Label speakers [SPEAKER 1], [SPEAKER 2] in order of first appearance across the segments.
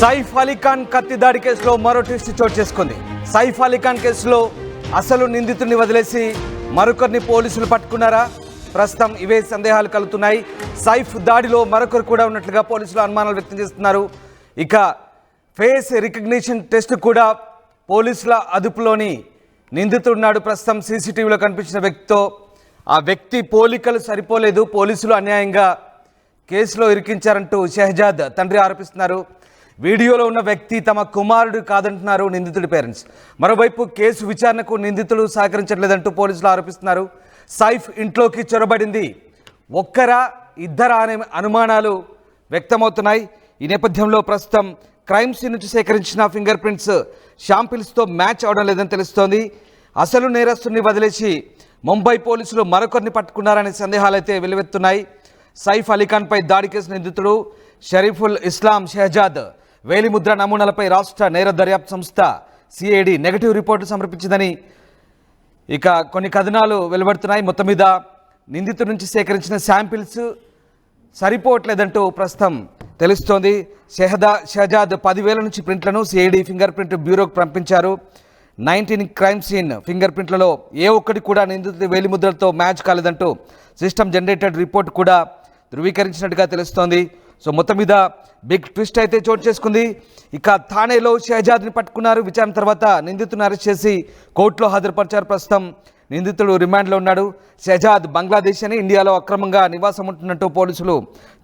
[SPEAKER 1] సైఫ్ అలీఖాన్ కత్తి దాడి కేసులో మరో ట్విస్ట్ చోటు చేసుకుంది. సైఫ్ అలీఖాన్ కేసులో అసలు నిందితుడిని వదిలేసి మరొకరిని పోలీసులు పట్టుకున్నారా? ప్రస్తుతం ఇవే సందేహాలు కలుగుతున్నాయి. సైఫ్ దాడిలో మరొకరు కూడా ఉన్నట్లుగా పోలీసులు అనుమానాలు వ్యక్తం చేస్తున్నారు. ఇక ఫేస్ రికగ్నిషన్ టెస్ట్ కూడా పోలీసుల అదుపులోని నిందితుడున్నాడు ప్రస్తుతం సీసీటీవీలో కనిపించిన వ్యక్తితో ఆ వ్యక్తి పోలికలు సరిపోలేదు. పోలీసులు అన్యాయంగా కేసులో ఇరికించారంటూ షెహజాద్ తండ్రి ఆరోపిస్తున్నారు. వీడియోలో ఉన్న వ్యక్తి తమ కుమారుడు కాదంటున్నారు నిందితుడి పేరెంట్స్. మరోవైపు కేసు విచారణకు నిందితులు సహకరించట్లేదంటూ పోలీసులు ఆరోపిస్తున్నారు. సైఫ్ ఇంట్లోకి చొరబడింది. ఒక్కరా ఇద్దరా అనే అనుమానాలు వ్యక్తమవుతున్నాయి. ఈ నేపథ్యంలో ప్రస్తుతం క్రైమ్ సీన్ నుంచి సేకరించిన ఫింగర్ ప్రింట్స్ షాంపిల్స్తో మ్యాచ్ అవడం లేదని తెలుస్తోంది. అసలు నేరస్తుని వదిలేసి ముంబై పోలీసులు మరొకరిని పట్టుకున్నారనే సందేహాలైతే వెలువెత్తున్నాయి. సైఫ్ అలీఖాన్పై దాడి కేసు నిందితుడు షరీఫుల్ ఇస్లాం షెహజాద్ వేలిముద్ర నమూనాలపై రాష్ట్ర నేర దర్యాప్తు సంస్థ సిఐడి నెగటివ్ రిపోర్టు సమర్పించిందని. ఇక కొన్ని కథనాలు వెలువడుతున్నాయి. మొత్తం మీద నిందితుడి నుంచి సేకరించిన శాంపిల్స్ సరిపోవట్లేదంటూ ప్రస్తుతం తెలుస్తోంది. షెహదా షహజాద్ పదివేల నుంచి ప్రింట్లను సిఐడి ఫింగర్ ప్రింట్ బ్యూరోకు పంపించారు. నైన్టీన్ క్రైమ్ సీన్ ఫింగర్ ప్రింట్లలో ఏ ఒక్కటి కూడా నిందితుడి వేలిముద్రలతో మ్యాచ్ కాలేదంటూ సిస్టమ్ జనరేటెడ్ రిపోర్ట్ కూడా ధృవీకరించినట్టుగా తెలుస్తోంది. సో మొత్తం మీద బిగ్ ట్విస్ట్ అయితే చోటు చేసుకుంది. ఇక థానేలో షహజాద్ని పట్టుకున్నారు. విచారణ తర్వాత నిందితుడిని అరెస్ట్ చేసి కోర్టులో హాజరుపరిచారు. ప్రస్తుతం నిందితుడు రిమాండ్లో ఉన్నాడు. షహజాద్ బంగ్లాదేశ్ అని ఇండియాలో అక్రమంగా నివాసం ఉంటున్నట్టు పోలీసులు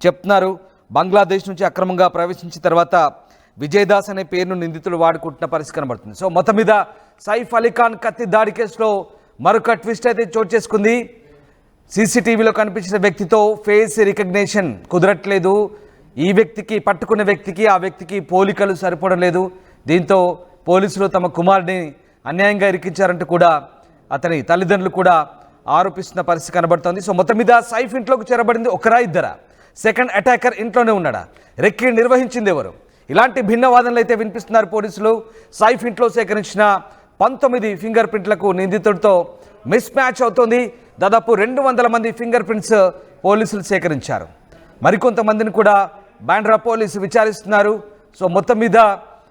[SPEAKER 1] చెప్తున్నారు. బంగ్లాదేశ్ నుంచి అక్రమంగా ప్రవేశించిన తర్వాత విజయదాస్ అనే పేరును నిందితుడు వాడుకుంటున్న పరిస్థితి కనబడుతుంది. సో మొత్తం మీద సైఫ్ అలీఖాన్ కత్తి దాడి కేసులో మరొక ట్విస్ట్ అయితే చోటు చేసుకుంది. సీసీటీవీలో కనిపించిన వ్యక్తితో ఫేస్ రికగ్నేషన్ కుదరట్లేదు. ఈ వ్యక్తికి పట్టుకున్న వ్యక్తికి ఆ వ్యక్తికి పోలికలు సరిపోవడం లేదు. దీంతో పోలీసులు తమ కుమారుడిని అన్యాయంగా ఇరికించారంటూ కూడా అతని తల్లిదండ్రులు కూడా ఆరోపిస్తున్న పరిస్థితి కనబడుతోంది. సో మొత్తం మీద సైఫ్ ఇంట్లోకి చేరబడింది ఒకరా ఇద్దరా? సెకండ్ అటాకర్ ఇంట్లోనే ఉన్నాడా? రెక్కి నిర్వహించింది ఎవరు? ఇలాంటి భిన్న వాదనలు అయితే వినిపిస్తున్నారు పోలీసులు. సైఫ్ ఇంట్లో సేకరించిన పంతొమ్మిది ఫింగర్ ప్రింట్లకు నిందితుడితో మిస్ మ్యాచ్ అవుతోంది. దాదాపు రెండు వందల మంది ఫింగర్ ప్రింట్స్ పోలీసులు సేకరించారు. మరికొంతమందిని కూడా బాండ్రా పోలీసు విచారిస్తున్నారు. సో మొత్తం మీద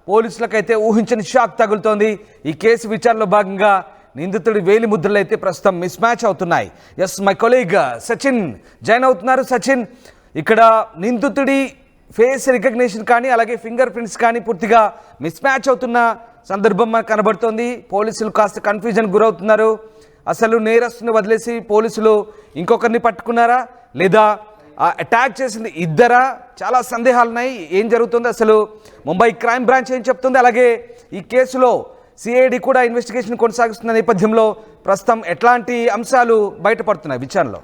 [SPEAKER 1] పోలీసులకైతే ఊహించని షాక్ తగులుతోంది. ఈ కేసు విచారణలో భాగంగా నిందితుడి వేలి ముద్రలు అయితే ప్రస్తుతం మిస్ మ్యాచ్ అవుతున్నాయి yes my colleague Sachin join అవుతున్నారు. సచిన్ ఇక్కడ నిందితుడి ఫేస్ రికగ్నిషన్ కానీ అలాగే ఫింగర్ ప్రింట్స్ కానీ పూర్తిగా మిస్ మ్యాచ్ అవుతున్న సందర్భం మనకు కనబడుతోంది. పోలీసులు కాస్త కన్ఫ్యూజన్ గురవుతున్నారు. అసలు నేరస్తుని వదిలేసి పోలీసులు ఇంకొకరిని పట్టుకున్నారా? లేదా అటాక్ చేసింది ఇద్దరా? చాలా సందేహాలు ఉన్నాయి ఏం జరుగుతుంది? అసలు ముంబై క్రైమ్ బ్రాంచ్ ఏం చెప్తుంది? అలాగే ఈ కేసులో సిఐడి కూడా ఇన్వెస్టిగేషన్ కొనసాగిస్తున్న నేపథ్యంలో ప్రస్తుతం ఎట్లాంటి అంశాలు బయటపడుతున్నాయి విచారణలో?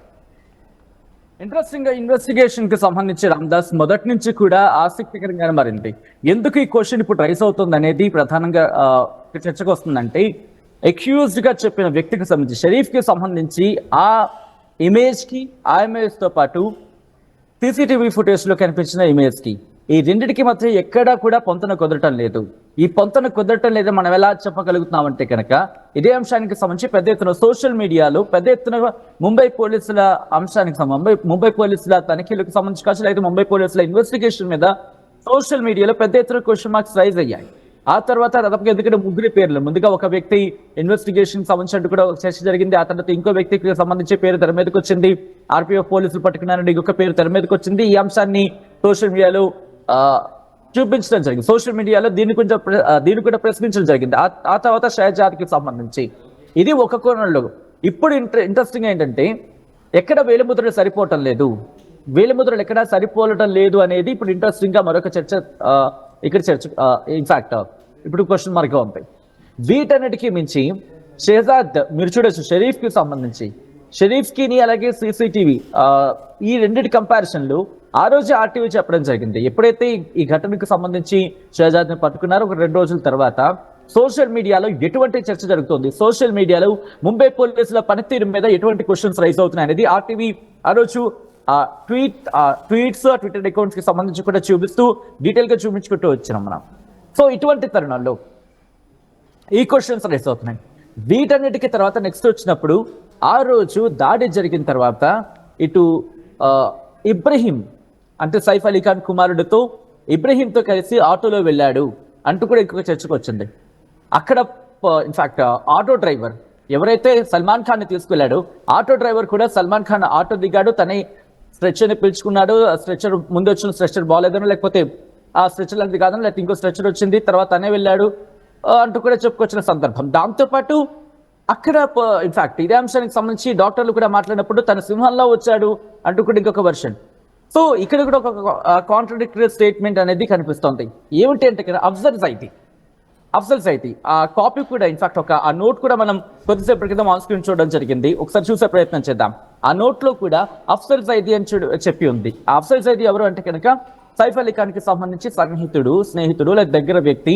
[SPEAKER 2] ఇంట్రెస్టింగ్గా ఇన్వెస్టిగేషన్కి సంబంధించి రామ్దాస్ మొదటి నుంచి కూడా ఆసక్తికరంగానే మారింది. ఎందుకు ఈ క్వశ్చన్ ఇప్పుడు రైస్ అవుతుంది అనేది ప్రధానంగా చర్చకు వస్తుందంటే అక్యూజ్డ్గా చెప్పిన వ్యక్తికి సంబంధించి షరీఫ్కి సంబంధించి ఆ ఇమేజ్కి ఆ ఇమేజ్తో పాటు సీసీటీవీ ఫుటేజ్లో కనిపించిన ఇమేజ్కి ఈ రెండిటికి మధ్య ఎక్కడా కూడా పొంతన కుదరటం లేదు. ఈ పొంతన కుదరటం లేదా మనం ఎలా చెప్పగలుగుతున్నామంటే కనుక ఇదే అంశానికి సంబంధించి పెద్ద ఎత్తున సోషల్ మీడియాలో పెద్ద ఎత్తున ముంబై పోలీసుల అంశానికి ముంబై ముంబై పోలీసుల తనిఖీలకు సంబంధించి కావచ్చు లేదా ముంబై పోలీసుల ఇన్వెస్టిగేషన్ మీద సోషల్ మీడియాలో పెద్ద ఎత్తున క్వశ్చన్ మార్క్స్ రైజ్ అయ్యాయి. ఆ తర్వాత దాదాపుగా ఎందుకంటే ముగ్గురి పేర్లు. ముందుగా ఒక వ్యక్తి ఇన్వెస్టిగేషన్ సంబంధించినట్టు కూడా ఒక చర్చ జరిగింది. ఆ తర్వాత ఇంకో వ్యక్తికి సంబంధించి పేరు తెర మీదకి వచ్చింది. ఆర్పీఎఫ్ పోలీసులు పట్టుకున్నారని ఇంకొక పేరు తెర మీదకి వచ్చింది. ఈ అంశాన్ని సోషల్ మీడియాలో చూపించడం జరిగింది. సోషల్ మీడియాలో దీన్ని కొంచెం దీన్ని కూడా ప్రశ్నించడం జరిగింది. ఆ- తర్వాత షహజాద్కి సంబంధించి. ఇది ఒక కోణంలో ఇప్పుడు ఇంట్రె ఇంట్రెస్టింగ్ ఏంటంటే ఎక్కడ వేలిముద్రలు సరిపోవటం లేదు. వేలిముద్రలు ఎక్కడ సరిపోవటం లేదు అనేది ఇప్పుడు ఇంట్రెస్టింగ్గా మరొక చర్చ ఇక్కడ చర్చ ఇన్ఫాక్ట్ ఇప్పుడు క్వశ్చన్ మార్క్గా ఉంటాయి. వీటన్నిటికీ మించి షెహజాద్ మీరు చూడొచ్చు షరీఫ్కి సంబంధించి షరీఫ్కిని అలాగే సీసీటీవీ ఈ రెండింటి కంపారిజన్లు ఆ రోజు ఆర్టీవీ చెప్పడం జరిగింది. ఎప్పుడైతే ఈ- ఘటనకు సంబంధించి షహజాద్ని పట్టుకున్నారో ఒక రెండు రోజుల తర్వాత సోషల్ మీడియాలో ఎటువంటి చర్చ జరుగుతుంది? సోషల్ మీడియాలో ముంబై పోలీసుల పనితీరు మీద ఎటువంటి క్వశ్చన్స్ రైజ్ అవుతున్నాయి అనేది ఆర్టీవీ ఆ రోజు ఆ ట్వీట్ ట్వీట్స్ ట్విట్టర్ అకౌంట్స్కి సంబంధించి కూడా చూపిస్తూ డీటెయిల్గా చూపించుకుంటూ వచ్చినాం మనం. సో ఇటువంటి తరుణాల్లో ఈ క్వశ్చన్స్ రైస్ అవుతున్నాయి వీటన్నిటికి తర్వాత నెక్స్ట్ వచ్చినప్పుడు ఆ రోజు దాడి జరిగిన తర్వాత ఇటు ఇబ్రహీం అంటే సైఫ్ అలీ ఖాన్ కుమారుడితో ఇబ్రహీంతో కలిసి ఆటోలో వెళ్ళాడు అంటూ కూడా ఇంకొక చర్చకు వచ్చింది. అక్కడ ఇన్ఫాక్ట్ ఆటో డ్రైవర్ ఎవరైతే సల్మాన్ ఖాన్ని ఆటో డ్రైవర్ కూడా సల్మాన్ ఖాన్ ఆటో దిగాడు. తనే స్ట్రెచ్చర్ని పిలుచుకున్నాడు. స్ట్రెచర్ ముందు వచ్చిన స్ట్రెచర్ బాగాలేదనో లేకపోతే ఆ స్ట్రెచర్ లాంటిది కాదని లేకపోతే ఇంకో స్ట్రెచర్ వచ్చింది తర్వాత తనే వెళ్ళాడు. అంటూ కూడా చెప్పుకొచ్చిన సందర్భం. దాంతోపాటు అక్కడ ఇన్ఫాక్ట్ ఇదే అంశానికి సంబంధించి డాక్టర్లు కూడా మాట్లాడినప్పుడు తన సింహంలో వచ్చాడు అంటూ కూడా ఇంకొక వర్షన్ సో ఇక్కడ కూడా ఒక కాంట్రడిక్టరీ స్టేట్మెంట్ అనేది కనిపిస్తోంది. ఏమిటి అంటే ఇక్కడ అబ్జర్వ్ అయితే అఫ్జల్ సైతి ఆ కాపీ కూడా ఇన్ఫాక్ట్ ఒక ఆ నోట్ కూడా మనం కొద్దిసేపటి క్రితం ఆన్ స్క్రీన్ చూడడం జరిగింది. ఒకసారి చూసే ప్రయత్నం చేద్దాం. ఆ నోట్లో కూడా అఫ్సల్ సైది అని చెప్పి ఉంది. ఆ అఫ్సల్ సైది ఎవరు అంటే కనుక సైఫ్ అలీ ఖాన్కి సంబంధించి సన్నిహితుడు స్నేహితుడు లేదా దగ్గర వ్యక్తి.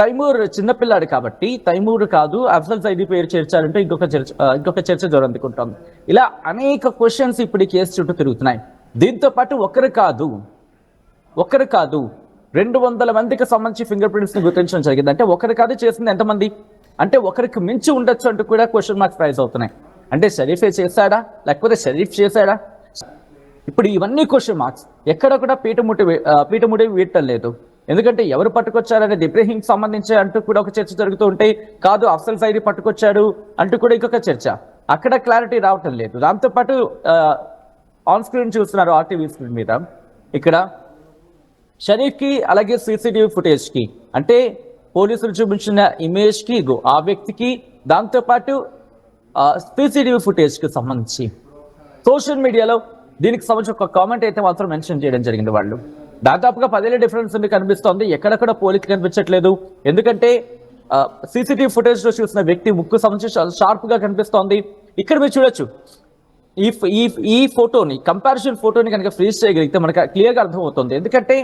[SPEAKER 2] తైమూర్ చిన్నపిల్లాడు కాబట్టి తైమూర్ కాదు అఫ్జల్ సైది పేరు చేర్చారంటే ఇంకొక చర్చ ఇంకొక చర్చ జోరందుకుంటోంది ఇలా అనేక క్వశ్చన్స్ ఇప్పుడు ఈ కేసు చుట్టూ తిరుగుతున్నాయి. దీంతో పాటు ఒకరు కాదు ఒకరు కాదు రెండు వందల మందికి సంబంధించి ఫింగర్ ప్రింట్స్ని గుర్తించడం జరిగింది. అంటే ఒకరు కాదు చేసింది ఎంతమంది? అంటే ఒకరికి మించి ఉండొచ్చు అంటూ కూడా క్వశ్చన్ మార్క్స్ ప్రైజ్ అవుతున్నాయి. అంటే షరీఫే చేశాడా? లేకపోతే షరీఫ్ చేశాడా? ఇప్పుడు ఇవన్నీ క్వశ్చన్ మార్క్స్ ఎక్కడ కూడా పీటముటి వే- వీడటం లేదు. ఎందుకంటే ఎవరు పట్టుకొచ్చారనేది ఇబ్రహీం సంబంధించి అంటూ కూడా ఒక చర్చ జరుగుతూ ఉంటాయి కాదు అఫ్సల్ సైది పట్టుకొచ్చాడు అంటూ కూడా ఇంకొక చర్చ. అక్కడ క్లారిటీ రావటం లేదు. దాంతోపాటు ఆన్ స్క్రీన్ చూస్తున్నారు ఆర్టీవీ స్క్రీన్ మీద. ఇక్కడ షరీఫ్కి అలాగే సీసీటీవీ ఫుటేజ్కి అంటే పోలీసులు చూపించిన ఇమేజ్కి ఆ వ్యక్తికి దాంతోపాటు సీసీటీవీ ఫుటేజ్కి సంబంధించి. సోషల్ మీడియాలో దీనికి సంబంధించి ఒక కామెంట్ అయితే మాత్రం మెన్షన్ చేయడం జరిగింది వాళ్ళు. దాదాపుగా పదేళ్ళ డిఫరెన్స్ ఉంది కనిపిస్తోంది ఎక్కడెక్కడ పోలిక కనిపించట్లేదు. ఎందుకంటే సీసీటీవీ ఫుటేజ్లో చూసిన వ్యక్తి ముక్కు సంబంధించి షార్ప్గా కనిపిస్తోంది. ఇక్కడ మీరు చూడొచ్చు. ఈ ఈ ఈ ఫోటోని కంపారిజన్ ఫోటోని కనుక ఫ్రీజ్ చేయగలిగితే మనకు క్లియర్గా అర్థమవుతుంది. ఎందుకంటే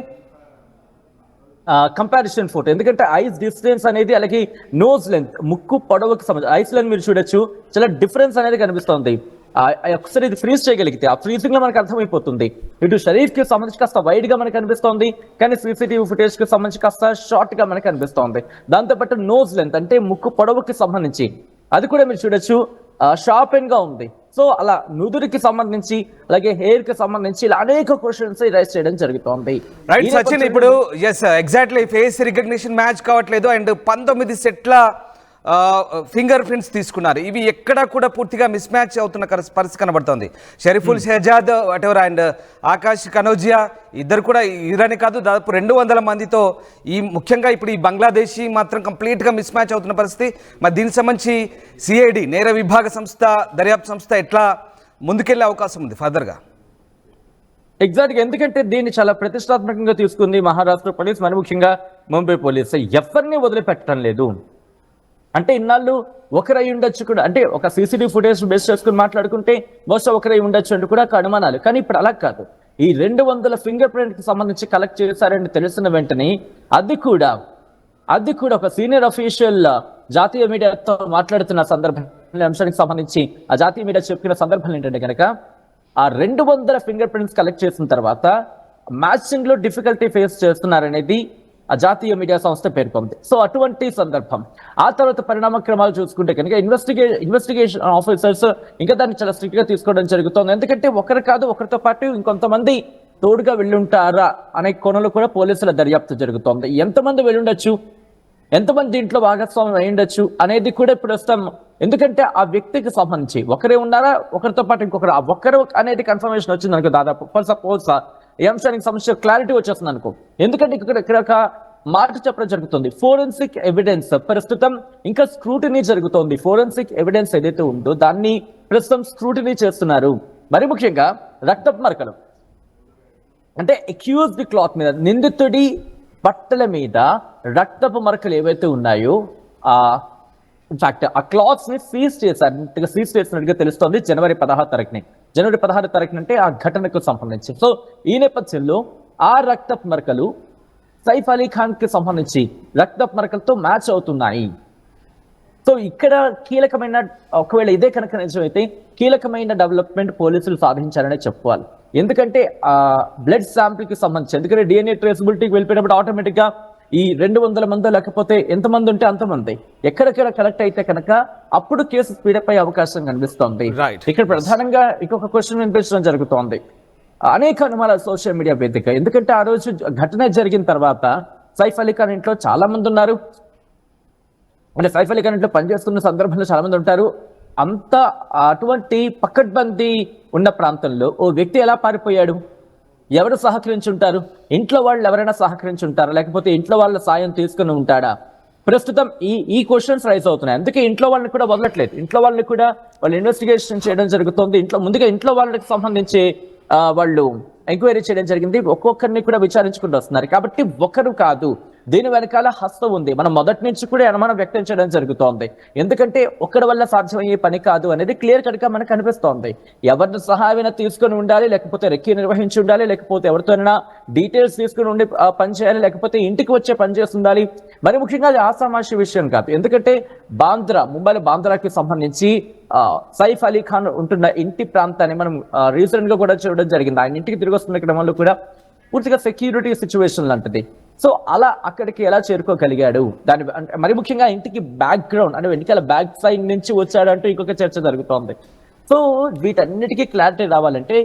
[SPEAKER 2] కంపారిజన్ ఫోటో ఎందుకంటే ఐస్ డిస్టెన్స్ అనేది అలాగే నోజ్ లెంత్ ముక్కు పొడవుకి సంబంధించి ఐస్ లెంత్ మీరు చూడొచ్చు. చాలా డిఫరెన్స్ అనేది కనిపిస్తోంది. ఒకసారి ఇది ఫ్రీజ్ చేయగలిగితే ఆ ఫ్రీజింగ్లో మనకు అర్థమైపోతుంది. ఇటు షరీఫ్కి సంబంధించి కాస్త వైడ్గా మనకు కనిపిస్తోంది కానీ సీసీటీవీ ఫుటేజ్కి సంబంధించి కాస్త షార్ట్గా మనకు కనిపిస్తోంది దాంతో పాటు నోజ్ లెంత్ అంటే ముక్కు పొడవుకి సంబంధించి. అది కూడా మీరు చూడొచ్చు. షార్పెన్గా ఉంది. సో అలా నుదురికి సంబంధించి అలాగే హెయిర్కి సంబంధించి ఇలా అనేక క్వశ్చన్స్ రైజ్ చేయడం జరుగుతోంది.
[SPEAKER 1] రైట్ సచిన్ ఇప్పుడు yes exactly face recognition match కావట్లేదు అండ్ పంతొమ్మిది సెట్ల ఫింగర్ ప్రింట్స్ తీసుకున్నారు. ఇవి ఎక్కడా కూడా పూర్తిగా మిస్ మ్యాచ్ అవుతున్న పరిస్థితి కనబడుతోంది. Shariful Shehzad whatever and Akash Kanojia ఇద్దరు కూడా ఇరని కాదు దాదాపు రెండు వందల మందితో ఈ ముఖ్యంగా ఇప్పుడు ఈ బంగ్లాదేశీ మాత్రం కంప్లీట్గా మిస్ మ్యాచ్ అవుతున్న పరిస్థితి. మరి దీనికి సంబంధించి సిఐడి నేర విభాగ సంస్థ దర్యాప్తు సంస్థ ఎట్లా ముందుకెళ్ళే అవకాశం ఉంది ఫర్దర్గా
[SPEAKER 2] ఎగ్జాక్ట్గా ఎందుకంటే దీన్ని చాలా ప్రతిష్టాత్మకంగా తీసుకుంది మహారాష్ట్ర పోలీస్ మరి ముఖ్యంగా ముంబై పోలీస్. ఎవరిని వదిలిపెట్టడం లేదు. అంటే ఇన్నాళ్ళు ఒకరై ఉండొచ్చు కూడా. అంటే ఒక సీసీటీవీ ఫుటేజ్ బేస్ చేసుకుని మాట్లాడుకుంటే బహుశా ఒకరై ఉండొచ్చు అంటూ కూడా అనుమానాలు. కానీ ఇప్పుడు అలా కాదు. ఈ రెండు వందల ఫింగర్ ప్రింట్కి సంబంధించి కలెక్ట్ చేశారని తెలిసిన వెంటనే అది కూడా అది కూడా ఒక సీనియర్ అఫీషియల్ జాతీయ మీడియాతో మాట్లాడుతున్న సందర్భం అంశానికి సంబంధించి ఆ జాతీయ మీడియా చెప్పిన సందర్భం ఏంటంటే కనుక ఆ రెండు వందల ఫింగర్ ప్రింట్స్ కలెక్ట్ చేసిన తర్వాత మ్యాచింగ్లో డిఫికల్టీ ఫేస్ చేస్తున్నారనేది జాతీయ మీడియా సంస్థ పేర్కొంది సో అటువంటి సందర్భం. ఆ తర్వాత పరిణామ క్రమాలు చూసుకుంటే కనుక ఇన్వెస్టిగే ఇన్వెస్టిగేషన్ ఆఫీసర్స్ ఇంకా దాన్ని చాలా స్ట్రిక్ట్గా తీసుకోవడం జరుగుతుంది. ఎందుకంటే ఒకరు కాదు ఒకరితో పాటు ఇంకొంతమంది తోడుగా వెళ్ళుంటారా అనే కోణంలో కూడా పోలీసుల దర్యాప్తు జరుగుతోంది. ఎంతమంది వెళ్ళుండొచ్చు? ఎంతమంది దీంట్లో భాగస్వామ్యం అయి ఉండొచ్చు అనేది కూడా ఇప్పుడు వస్తాం ఎందుకంటే ఆ వ్యక్తికి సంబంధించి ఒకరే ఉన్నారా ఒకరితో పాటు ఇంకొకరు ఒకరు ఒక్కరు అనేది కన్ఫర్మేషన్ వచ్చింది అనుకో దాదాపు ఫర్ సపోజ్ ఈ అంశానికి సంబంధించిన క్లారిటీ వచ్చేస్తుంది అనుకో ఎందుకంటే ఇక్కడ ఇక్కడ ఒక మాట చెప్పడం జరుగుతుంది. ఫోరెన్సిక్ ఎవిడెన్స్ ప్రస్తుతం ఇంకా స్క్రూటినీ జరుగుతోంది. ఫోరెన్సిక్ ఎవిడెన్స్ ఏదైతే ఉందో దాన్ని ప్రస్తుతం స్క్రూటినీ చేస్తున్నారు. మరి ముఖ్యంగా రక్తపు మరకలు. అంటే ఎక్యూజ్డ్ క్లాత్ మీద నిందితుడి బట్టల మీద రక్తపు మరకలు ఏవైతే ఉన్నాయో ఆ ఇన్ఫాక్ట్ ఆ క్లాత్స్ని సీజ్ చేశారు సీజ్ చేసినట్టుగా తెలుస్తోంది జనవరి పదహారు తారీఖుని. జనవరి పదహారు తారీఖున అంటే ఆ ఘటనకు సంబంధించి. సో ఈ నేపథ్యంలో ఆ రక్తపు మరకలు సైఫ్ అలీ ఖాన్కి సంబంధించి రక్తపు మరకలతో మ్యాచ్ అవుతున్నాయి. సో ఇక్కడ కీలకమైన ఒకవేళ ఇదే కనుక నిజమైతే కీలకమైన డెవలప్మెంట్ పోలీసులు సాధించారనే చెప్పుకోవాలి ఎందుకంటే ఆ బ్లడ్ శాంపిల్కి సంబంధించి ఎందుకంటే డిఎన్ఏ ట్రేసబిలిటీకి వెళ్ళిపోయినప్పుడు ఆటోమేటిక్గా ఈ రెండు వందల మంది లేకపోతే ఎంతమంది ఉంటే అంతమంది ఎక్కడెక్కడ కలెక్ట్ అయితే కనుక అప్పుడు కేసు స్పీడప్ అయ్యే అవకాశం కనిపిస్తోంది. ఇక్కడ ప్రధానంగా ఇంకొక క్వశ్చన్ వినిపించడం జరుగుతోంది. అనేక అనుమానాలు సోషల్ మీడియా వేదిక. ఎందుకంటే ఆ రోజు ఘటన జరిగిన తర్వాత సైఫ్ అలీ ఖాన్ ఇంట్లో చాలా మంది ఉన్నారు. అంటే సైఫ్ అలీ ఖాన్ ఇంట్లో పనిచేస్తున్న సందర్భంలో చాలా మంది ఉంటారు. అంత అటువంటి పక్కడ్బందీ ఉన్న ప్రాంతంలో ఓ వ్యక్తి ఎలా పారిపోయాడు? ఎవరు సహకరించి ఉంటారు ఇంట్లో వాళ్ళు ఎవరైనా సహకరించుంటారా? లేకపోతే ఇంట్లో వాళ్ళ సాయం తీసుకుని ఉంటాడా? ప్రస్తుతం ఈ ఈ క్వశ్చన్స్ రైజ్ అవుతున్నాయి. అందుకే ఇంట్లో వాళ్ళని కూడా వదలట్లేదు. ఇంట్లో వాళ్ళని కూడా వాళ్ళు ఇన్వెస్టిగేషన్ చేయడం జరుగుతుంది. ఇంట్లో ముందుగా ఇంట్లో వాళ్ళకి సంబంధించి వాళ్ళు ఎంక్వైరీ చేయడం జరిగింది. ఒక్కొక్కరిని కూడా విచారించుకుంటూ వస్తున్నారు. కాబట్టి ఒకరు కాదు దీని వెనకాల హస్తం ఉంది. మనం మొదటి నుంచి కూడా అనుమానం వ్యక్తం చేయడం జరుగుతోంది. ఎందుకంటే ఒక్కడి వల్ల సాధ్యమయ్యే పని కాదు అనేది క్లియర్ కట్గా మనకు కనిపిస్తోంది ఎవరిని సహాయమైనా తీసుకొని ఉండాలి లేకపోతే రెక్కి నిర్వహించి ఉండాలి లేకపోతే ఎవరితోనైనా డీటెయిల్స్ తీసుకుని ఉండి పని చేయాలి లేకపోతే ఇంటికి వచ్చే పని చేసి ఉండాలి. మరి ముఖ్యంగా అది ఆసామాషి విషయం కాదు. ఎందుకంటే బాంద్రా ముంబైలో బాంద్రాకి సంబంధించి సైఫ్ అలీ ఖాన్ ఉంటున్న ఇంటి ప్రాంతాన్ని మనం రీసెంట్గా కూడా చూడడం జరిగింది. ఆయన ఇంటికి తిరిగి వస్తున్న క్రమంలో కూడా పూర్తిగా సెక్యూరిటీ సిచ్యువేషన్ లాంటిది. సో అలా అక్కడికి ఎలా చేరుకోగలిగాడు? దాని అంటే మరి ముఖ్యంగా ఇంటికి బ్యాక్గ్రౌండ్ అంటే వెనకాల బ్యాక్ సైడ్ నుంచి వచ్చాడంటూ ఇంకొక చర్చ జరుగుతోంది. సో వీటన్నిటికీ క్లారిటీ రావాలంటే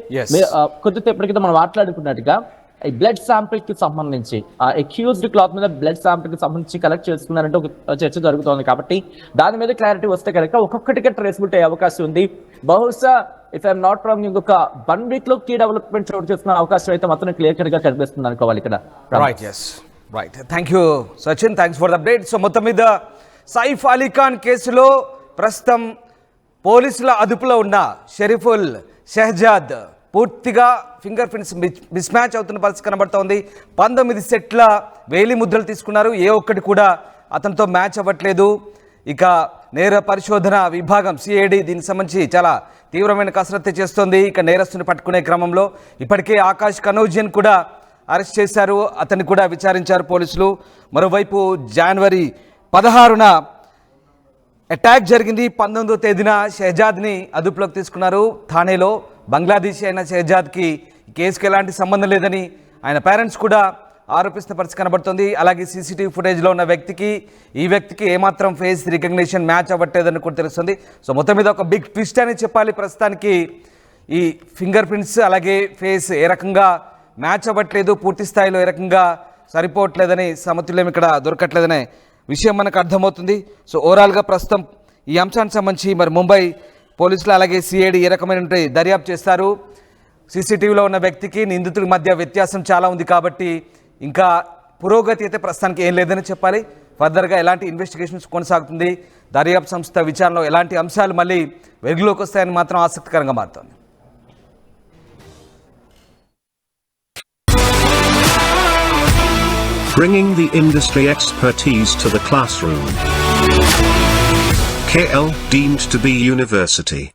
[SPEAKER 2] కొద్దిసేపటి క్రితం మనం మాట్లాడుకున్నట్టుగా ఈ బ్లడ్ శాంపిల్కి సంబంధించి ఆ అక్యూజ్డ్ క్లాత్ మీద బ్లడ్ శాంపిల్కి సంబంధించి కలెక్ట్ చేసుకున్నారంటే ఒక చర్చ జరుగుతోంది కాబట్టి దాని మీద క్లారిటీ వస్తే కనుక ఒక్కొక్కటిగా ట్రేసిబిలిటీ అయ్యే అవకాశం ఉంది. బహుశా ఇఫ్ ఐఎమ్ నాట్ రాంగ్ ఇంకొక వన్ వీక్లో కీ డెవలప్మెంట్ చోటు చేసుకున్న అవకాశం అయితే మాత్రం క్లియర్ కట్గా కనిపిస్తుంది అనుకోవాలి ఇక్కడ.
[SPEAKER 1] Right yes right thank you Sachin thanks for update so మొత్తం మీద సైఫ్ అలీఖాన్ కేసులో ప్రస్తుతం పోలీసుల అదుపులో ఉన్న షరీఫుల్ షెహజాద్ పూర్తిగా ఫింగర్ ప్రింట్స్ మిస్ మ్యాచ్ అవుతున్న పరిస్థితి కనబడుతోంది. పంతొమ్మిది సెట్ల వేలి ముద్రలు తీసుకున్నారు. ఏ ఒక్కటి కూడా అతనితో మ్యాచ్ అవ్వట్లేదు. ఇక నేర పరిశోధన విభాగం సిఐడి దీనికి సంబంధించి చాలా తీవ్రమైన కసరత్తు చేస్తోంది. ఇక నేరస్తుని పట్టుకునే క్రమంలో ఇప్పటికే ఆకాష్ కనౌజియన్ కూడా అరెస్ట్ చేశారు. అతన్ని కూడా విచారించారు పోలీసులు. మరోవైపు జనవరి పదహారున అటాక్ జరిగింది. పంతొమ్మిదో తేదీన షెహజాద్ని అదుపులోకి తీసుకున్నారు. థానేలో బంగ్లాదేశీ అయిన షెహజాద్కి కేసుకు కేసుకి ఎలాంటి సంబంధం లేదని ఆయన పేరెంట్స్ కూడా ఆరోపిస్తున్న పరిస్థితి కనబడుతుంది. అలాగే సీసీటీవీ ఫుటేజ్లో ఉన్న వ్యక్తికి ఈ వ్యక్తికి ఏమాత్రం ఫేస్ రికగ్నిషన్ మ్యాచ్ అవ్వట్లేదని కూడా తెలుస్తుంది. సో మొత్తం మీద ఒక బిగ్ ట్విస్ట్ అని చెప్పాలి. ప్రస్తుతానికి ఈ ఫింగర్ ప్రింట్స్ అలాగే ఫేస్ ఏ రకంగా మ్యాచ్ అవ్వట్లేదు పూర్తి స్థాయిలో ఏ రకంగా సరిపోవట్లేదని సమతుల్యం ఇక్కడ దొరకట్లేదనే విషయం మనకు అర్థమవుతుంది. సో ఓవరాల్గా ప్రస్తుతం ఈ అంశానికి సంబంధించి మరి ముంబై పోలీసులు అలాగే సిఐడి ఏ రకమైన దర్యాప్తు చేస్తారు. సీసీటీవీలో ఉన్న వ్యక్తికి నిందితుడి మధ్య వ్యత్యాసం చాలా ఉంది కాబట్టి ఇంకా పురోగతి అయితే ప్రస్తుతానికి ఏం లేదని చెప్పాలి. ఫర్దర్గా ఎలాంటి ఇన్వెస్టిగేషన్స్ కొనసాగుతుంది? దర్యాప్తు సంస్థ విచారణలో ఎలాంటి అంశాలు మళ్ళీ వెలుగులోకి వస్తాయని మాత్రం ఆసక్తికరంగా మారుతోంది.
[SPEAKER 3] Bringing the industry expertise to the classroom. KL deemed to be university.